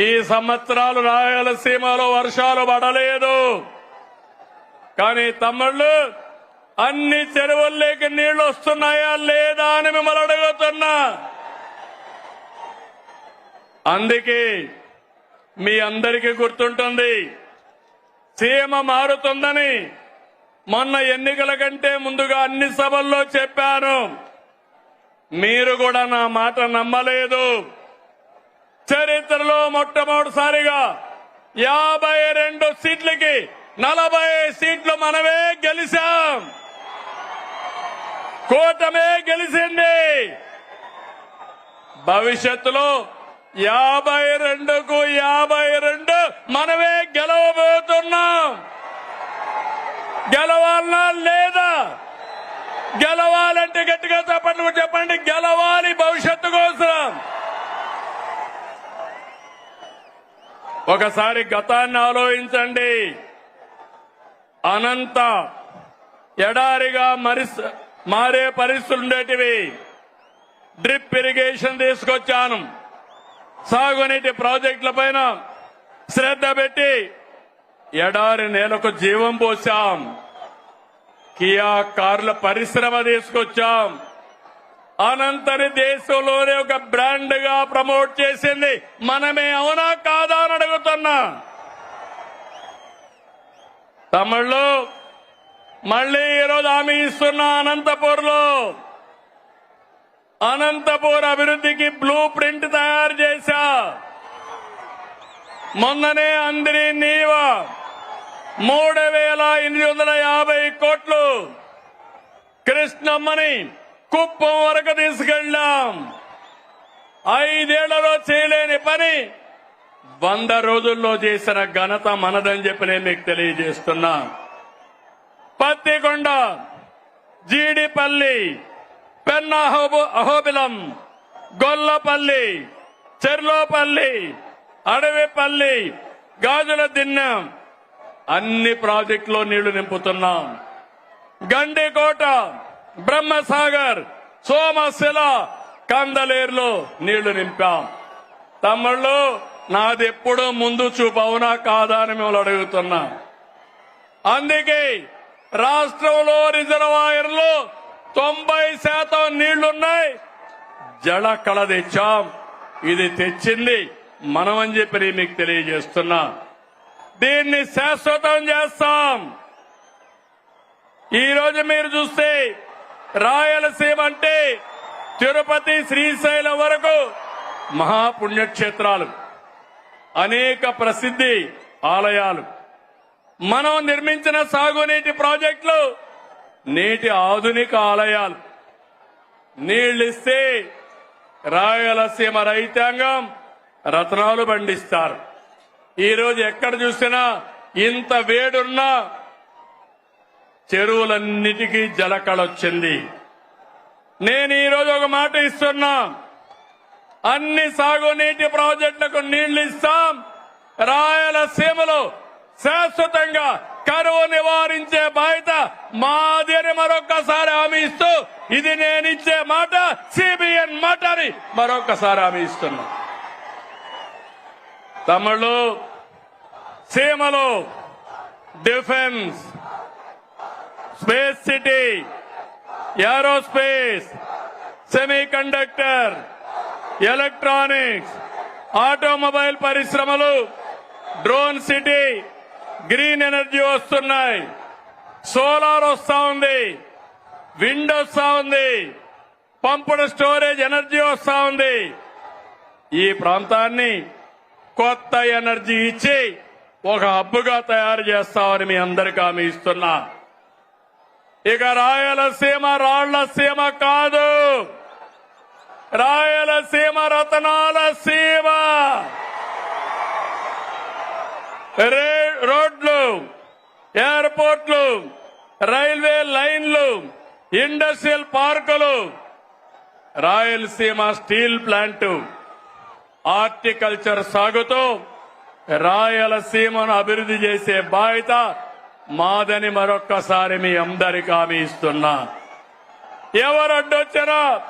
ఈ సంవత్సరాలు రాయలసీమలో వర్షాలు పడలేదు. కానీ తమ్ముళ్ళు అన్ని చెరువుల్లోకి నీళ్ళు వస్తున్నాయా లేదా అని మిమ్మల్ని అడుగుతున్నా. అందుకే మీ అందరికీ గుర్తుంటుంది సీమ మారుతుందని మొన్న ఎన్నికల కంటే ముందుగా అన్ని సభల్లో చెప్పాను. మీరు కూడా నా మాట నమ్మలేదు. చరిత్రలో మొట్టమొదటిసారిగా యాభై రెండు సీట్లకి నలభై సీట్లు మనమే గెలిచాం. కూటమే గెలిచింది. భవిష్యత్తులో యాభై రెండుకు యాభై రెండు మనమే గెలవబోతున్నాం. గెలవాలనా లేదా? గెలవాలంటే ఒకసారి గతాన్ని ఆలోచించండి. అనంత ఎడారిగా మరిస్ మారే పరిస్థితులు ఉండేటివి. డ్రిప్ ఇరిగేషన్ తీసుకొచ్చాను. సాగునీటి ప్రాజెక్టుల పైన శ్రద్ధ పెట్టి ఎడారి నేలకు జీవం పోసాం కియా కార్ల పరిశ్రమ తీసుకొచ్చాం. అనంతరి దేశంలోనే ఒక బ్రాండ్గా ప్రమోట్ చేసింది. మనమే అవునా కాదా అని అడుగుతున్నా. తమిళ్ళు మళ్ళీ ఈరోజు హామీ ఇస్తున్నా అనంతపూర్లో అనంతపూర్ అభివృద్ధికి బ్లూ ప్రింట్ తయారు చేశా. మొన్ననే అందరి నీవ. మూడు వేల ఎనిమిది వందల యాభై కోట్లు కృష్ణమ్మని కుప్పం వరకు తీసుకెళ్ళాం. ఐదేళ్ళలో చేయలేని పని వంద రోజుల్లో చేసిన ఘనత మనదని చెప్పి నేను మీకు తెలియజేస్తున్నా. పత్తికొండ జీడిపల్లి పెన్న అహోబు- అహోబిలం గొల్లపల్లి చెర్లోపల్లి అడవిపల్లి గాజుల దిన్నెం అన్ని ప్రాజెక్టులో నీళ్ళు నింపుతున్నాం. గండికోట బ్రహ్మసాగర్ సోమశిల కందలేరులో నీళ్ళు నింపాం. తమ్ముళ్ళు నాది ఎప్పుడూ ముందు చూపు అవునా కాదా అని మిమ్మల్ని అడుగుతున్నా. అందుకే రాష్ట్రంలో రిజర్వాయర్లు తొంభై శాతం నీళ్ళున్నాయి. జల కళ తెచ్చాం. ఇది తెచ్చింది మనమని చెప్పి మీకు తెలియజేస్తున్నా. దీన్ని శాశ్వతం చేస్తాం. ఈరోజు మీరు చూస్తే రాయలసీమ అంటే తిరుపతి శ్రీశైలం వరకు మహాపుణ్యక్షేత్రాలు అనేక ప్రసిద్ధి ఆలయాలు. మనం నిర్మించిన సాగునీటి ప్రాజెక్టులు నేటి ఆధునిక ఆలయాలు. నీళ్ళిస్తే రాయలసీమ రైతాంగం రత్నాలు పండిస్తారు. ఈరోజు ఎక్కడ చూసినా ఇంత వేడున్నా చెరువులన్నిటికీ జలకళొచ్చింది. నేను ఈరోజు ఒక మాట ఇస్తున్నా. అన్ని సాగునీటి ప్రాజెక్టులకు నీళ్ళు ఇస్తాం రాయలసీమలో శాశ్వతంగా కరువు నివారించే బాధ్యత మాది అని మరొక్కసారి హామీ ఇస్తూ ఇది నేను ఇచ్చే మాట సిబిఎన్ మాట అని మరొక్కసారి హామీ ఇస్తున్నా. తమిళు సీమలో defence space city aerospace semiconductor electronics automobile పరిశ్రమలు డ్రోన్ సిటీ గ్రీన్ ఎనర్జీ వస్తున్నాయి. సోలార్ వస్తా ఉంది. విండ్ వస్తా ఉంది. పంపుడు స్టోరేజ్ ఎనర్జీ వస్తా ఉంది. ఈ ప్రాంతాన్ని కొత్త ఎనర్జీ ఇచ్చి ఒక హబ్బుగా తయారు చేస్తామని మీ అందరికీ హామీ ఇస్తున్నా. ఇక రాయలసీమ రాళ్ళసీమ కాదు. రాయలసీమ రతనాల సీమ. రే- రోడ్లు ఎయిర్పోర్ట్లు రైల్వే లైన్లు ఇండస్ట్రియల్ పార్కులు రాయలసీమ స్టీల్ ప్లాంటు హార్టికల్చర్ సాగుతూ రాయలసీమను అభివృద్ధి చేసే బాధ్యత మాదని మరొక్కసారి మీ అందరికీ హామీ ఇస్తున్నా. ఎవరు అడ్డొచ్చినా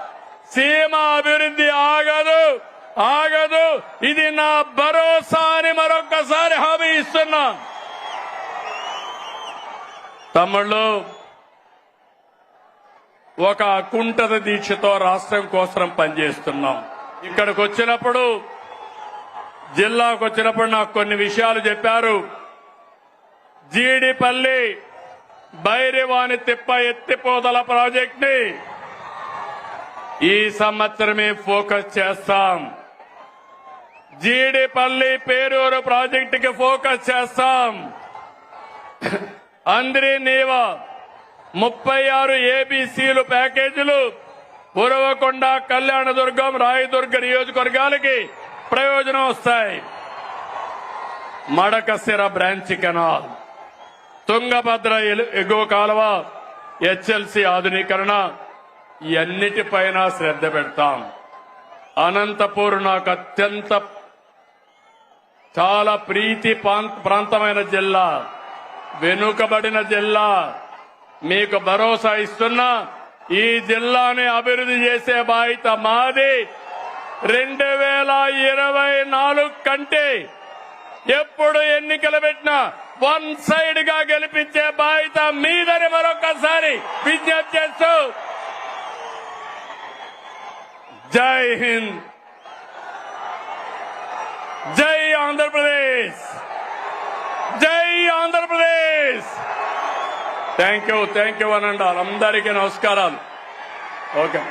సీమ అభివృద్ధి ఆగదు ఆగదు. ఇది నా భరోసా అని మరొక్కసారి హామీ ఇస్తున్నా. తమ్ముళ్ళు ఒక అకుంఠత దీక్షతో రాష్ట్రం కోసం పనిచేస్తున్నాం. ఇక్కడికి వచ్చినప్పుడు జిల్లాకు వచ్చినప్పుడు నాకు కొన్ని విషయాలు చెప్పారు. జీడిపల్లి బైరివాణి తిప్ప ఎత్తిపోదల ప్రాజెక్ట్ని ఈ సంవత్సరమే ఫోకస్ చేస్తాం. జీడిపల్లి పేరూరు ప్రాజెక్టుకి ఫోకస్ చేస్తాం. అందరి నీవ ముప్పై ఆరు ఏబీసీలు ప్యాకేజీలు ఉరవకొండ కళ్యాణదుర్గం రాయదుర్గ నియోజకవర్గాలకి ప్రయోజనం వస్తాయి. Madakasira branch canal. తుంగభద్ర ఎగువ కాలువ హెచ్ఎల్సి ఆధునీకరణ ఇవన్నిటిపైన శ్రద్ధ పెడతాం. అనంతపూర్ నాకు అత్యంత చాలా ప్రీతి ప్రాంతమైన జిల్లా. వెనుకబడిన జిల్లా. మీకు భరోసా ఇస్తున్నా ఈ జిల్లాని అభివృద్ధి చేసే బాధ్యత మాది. రెండు వేల ఇరవై నాలుగు కంటే ఎప్పుడు ఎన్నికలు పెట్టినా వన్ సైడ్గా గెలిపించే బాధ్యత మీదని మరొకసారి విజ్ఞప్తి చేస్తూ జై హింద్. జై ఆంధ్రప్రదేశ్. జై Andhra Pradesh. Thank you thank you అనండి అందరికీ నమస్కారాలు. ఓకే.